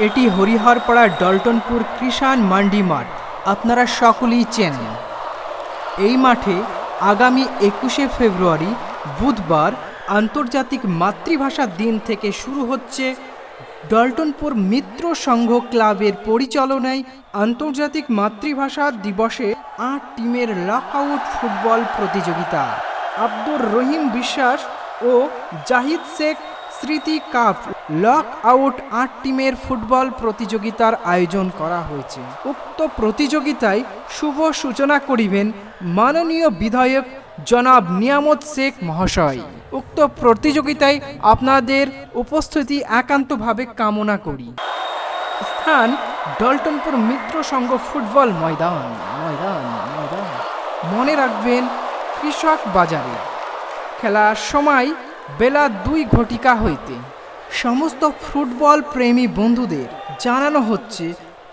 এটি হরিহরপাড়া ডলটনপুর কৃষাণ মান্ডি মাঠ। আপনারা সকলেই চেনেন। এই মাঠে আগামী একুশে ফেব্রুয়ারি বুধবার আন্তর্জাতিক মাতৃভাষা দিন থেকে শুরু হচ্ছে ডলটনপুর মিত্র সংঘ ক্লাবের পরিচালনায় আন্তর্জাতিক মাতৃভাষা দিবসে আট টিমের লকআউট ফুটবল প্রতিযোগিতা। আব্দুর রহিম বিশ্বাস ও জাহিদ শেখ স্মৃতি কাপ লক আউট আট টিমের ফুটবল প্রতিযোগিতার আয়োজন করা হয়েছে। উক্ত প্রতিযোগিতায় শুভ সূচনা করিবেন মাননীয় বিধায়ক জনাব নিয়ামত শেখ মহাশয়। উক্ত প্রতিযোগিতায় আপনাদের উপস্থিতি একান্তভাবে কামনা করি। স্থান ডলটনপুর মিত্র সংঘ ফুটবল ময়দান ময়দান ময়দান। মনে রাখবেন, কৃষক বাজারে। খেলার সময় বেলা দুই ঘটিকা হইতে সমস্ত ফুটবল প্রেমী বন্ধুদের জানানো হচ্ছে,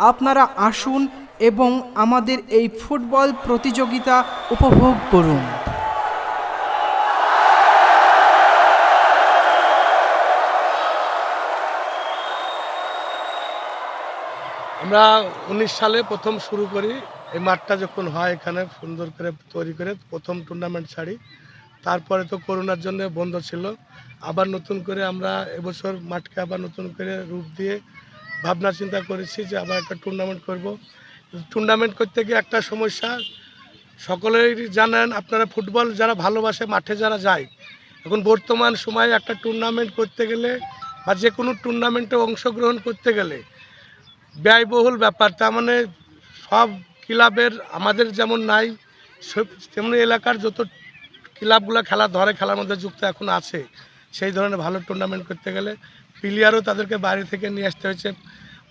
আপনারা আসুন এবং আমাদের এই ফুটবল প্রতিযোগিতা উপভোগ করুন। আমরা উনিশ সালে প্রথম শুরু করি। এই মাঠটা যখন হয় এখানে সুন্দর করে তৈরি করে প্রথম টুর্নামেন্ট ছাড়ি। তারপরে তো করোনার জন্য বন্ধ ছিল। আবার নতুন করে আমরা এবছর মাঠকে আবার নতুন করে রূপ দিয়ে ভাবনা চিন্তা করেছি যে আবার একটা টুর্নামেন্ট করব। টুর্নামেন্ট করতে গিয়ে একটা সমস্যা সকলেই জানেন, আপনারা ফুটবল যারা ভালোবাসে, মাঠে যারা যায়, এখন বর্তমান সময়ে একটা টুর্নামেন্ট করতে গেলে বা যে কোনো টুর্নামেন্টে অংশগ্রহণ করতে গেলে ব্যয়বহুল ব্যাপার। তার মানে সব ক্লাবের আমাদের যেমন নাই তেমনি এলাকার যত ক্লাবগুলো খেলা ধরে, খেলার মধ্যে যুক্ত এখন আছে। সেই ধরনের ভালো টুর্নামেন্ট করতে গেলে প্লেয়ারও তাদেরকে বাইরে থেকে নিয়ে আসতে হয়েছে।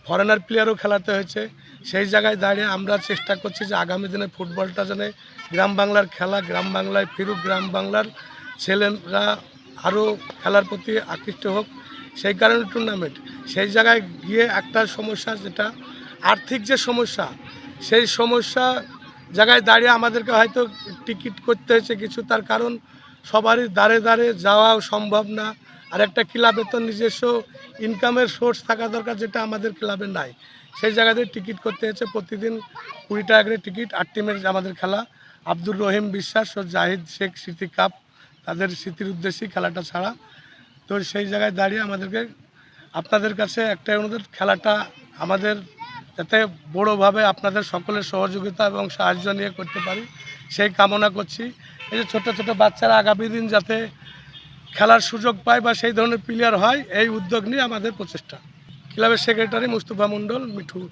ফরেনার প্লেয়ারও খেলাতে হয়েছে। সেই জায়গায় দাঁড়িয়ে আমরা চেষ্টা করছি যে আগামী দিনে ফুটবলটা যেন গ্রাম বাংলার খেলা, গ্রাম বাংলায় ফিরুক, গ্রাম বাংলার ছেলেরা আরও খেলার প্রতি আকৃষ্ট হোক। সেই কারণে টুর্নামেন্ট সেই জায়গায় গিয়ে একটা সমস্যা যেটা, আর্থিক যে সমস্যা, সেই সমস্যা জায়গায় দাঁড়িয়ে আমাদেরকে হয়তো টিকিট করতে হয়েছে কিছু, তার কারণ সবারই দাঁড়ে দাঁড়ে যাওয়াও সম্ভব না। আর একটা ক্লাবে তো নিজস্ব ইনকামের সোর্স থাকা দরকার যেটা আমাদের ক্লাবে নাই। সেই জায়গাতে টিকিট করতে হয়েছে প্রতিদিন কুড়ি টাকা করে টিকিট, আট টিমের আমাদের খেলা। আব্দুর রহিম বিশ্বাস ও জাহিদ শেখ স্মৃতি কাপ, তাদের স্মৃতির উদ্দেশ্যে খেলাটা ছাড়া। তো সেই জায়গায় দাঁড়িয়ে আমাদেরকে, আপনাদের কাছে একটাই অনুরোধ, খেলাটা আমাদের যাতে বড়োভাবে আপনাদের সকলের সহযোগিতা এবং সাহায্য নিয়ে করতে পারি, সেই কামনা করছি। এই যে ছোটো ছোটো বাচ্চারা আগামী দিন যাতে খেলার সুযোগ পায় বা সেই ধরনের প্লেয়ার হয়, এই উদ্যোগ নিয়ে আমাদের প্রচেষ্টা। ক্লাবের সেক্রেটারি মুস্তফা মণ্ডল, মিঠু।